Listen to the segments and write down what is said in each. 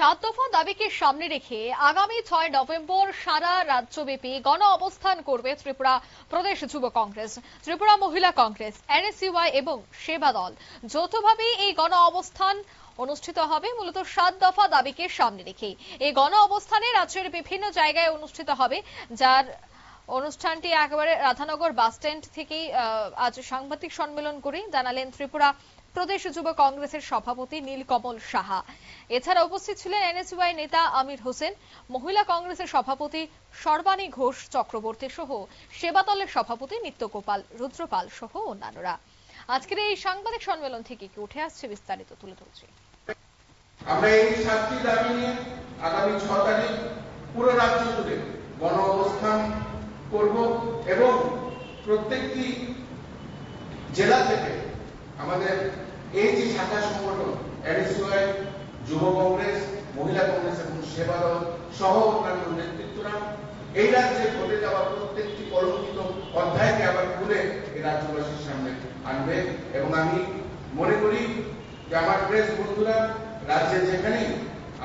সাত দফা দাবিকে সামনে রেখে আগামী ছয় নভেম্বর সারা রাজ্যব্যাপী গণ অবস্থান করবে ত্রিপুরা প্রদেশ যুব কংগ্রেস, ত্রিপুরা মহিলা কংগ্রেস, এনএসইউআই এবং সেবা দল। যৌথভাবে এই গণ অবস্থান অনুষ্ঠিত হবে মূলত সাত দফা দাবিকে সামনে রেখে। এই গণ অবস্থানে রাজ্যের বিভিন্ন জায়গায় অনুষ্ঠিত হবে, যার অনুষ্ঠানটি একেবারে রাধানগর বাস স্ট্যান্ড থেকেই আজ সাংবাদিক সম্মেলন করে জানালেন ত্রিপুরা প্রদেশ যুব কংগ্রেসের সভাপতি নীলকমল সাহা। এছাড়া উপস্থিত ছিলেন এনএসইউআই নেতা আমির হোসেন, মহিলা কংগ্রেসের সভাপতি সর্বাণী ঘোষ চক্রবর্তী সহ সেবাতলের সভাপতি নিত্যগোপাল রুদ্রপাল সহ অন্যান্যরা। আজকের এই সাংবাদিক সম্মেলন থেকে কি উঠে আসছে বিস্তারিত তুলে ধরছি। আমরা এই সাতটি দাবি নিয়ে আগামী ছ তারিখ পুরো রাজ্য জুড়ে গণ অবস্থান করব এবং প্রত্যেকটি জেলা থেকে আমাদের এই যে শাখা সংগঠন যুব কংগ্রেস, মহিলা কংগ্রেস এবং সেবা দল সহ অন্যান্য নেতৃত্বরা এই রাজ্যে ঘটে যাওয়া প্রত্যেকটি কলঙ্কিত অধ্যায়কে আবার খুলে এই রাজ্যবাসীর সামনে আনবে। এবং আমি মনে করি যে আমার প্রেস বন্ধুরা, রাজ্যে যেখানেই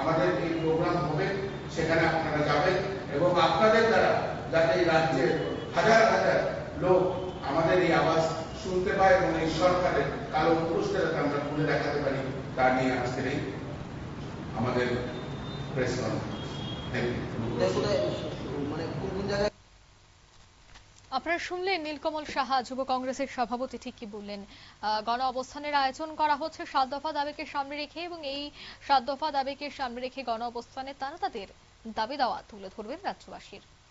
আমাদের এই প্রোগ্রাম হবে, সেখানে আপনারা যাবেন এবং আপনাদের দ্বারা যাতে এই রাজ্যের হাজার হাজার লোক আমাদের এই আওয়াজ শুনতে পায় এবং এই সরকারের কালো পুরুষদের আমরা খুলে দেখাতে পারি তা নিয়ে আজকের এই আমাদের প্রেস আপনারা শুনলেন নীলকমল সাহা, যুব কংগ্রেসের সভাপতি ঠিকই বললেন? গণ অবস্থানের আয়োজন করা হচ্ছে সাত দফা দাবিকে সামনে রেখে এবং এই সাত দফা দাবিকে সামনে রেখে গণ অবস্থানে তারা তাদের দাবি দাওয়া তুলে ধরবেন রাজ্যবাসীর।